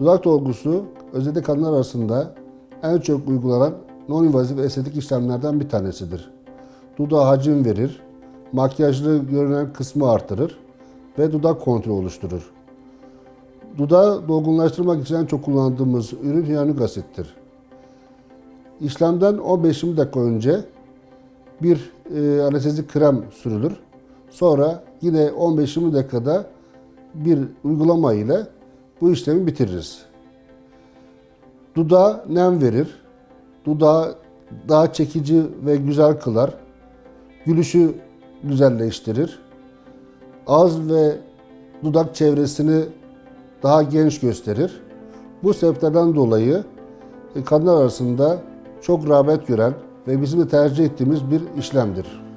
Dudak dolgusu özellikle kadınlar arasında en çok uygulanan non-invazif estetik işlemlerden bir tanesidir. Dudağa hacim verir, makyajlı görünen kısmı artırır ve dudak kontrolü oluşturur. Dudağı dolgunlaştırmak için en çok kullandığımız ürün hyaluronik asittir. İşlemden 15-20 dakika önce bir e, anestezik krem sürülür. Sonra yine 15-20 dakikada bir uygulama ile bu işlemi bitiririz. Dudağa nem verir. Dudağı daha çekici ve güzel kılar. Gülüşü güzelleştirir. Ağız ve dudak çevresini daha genç gösterir. Bu sebeplerden dolayı e, kadınlar arasında çok rağbet gören ve bizim de tercih ettiğimiz bir işlemdir.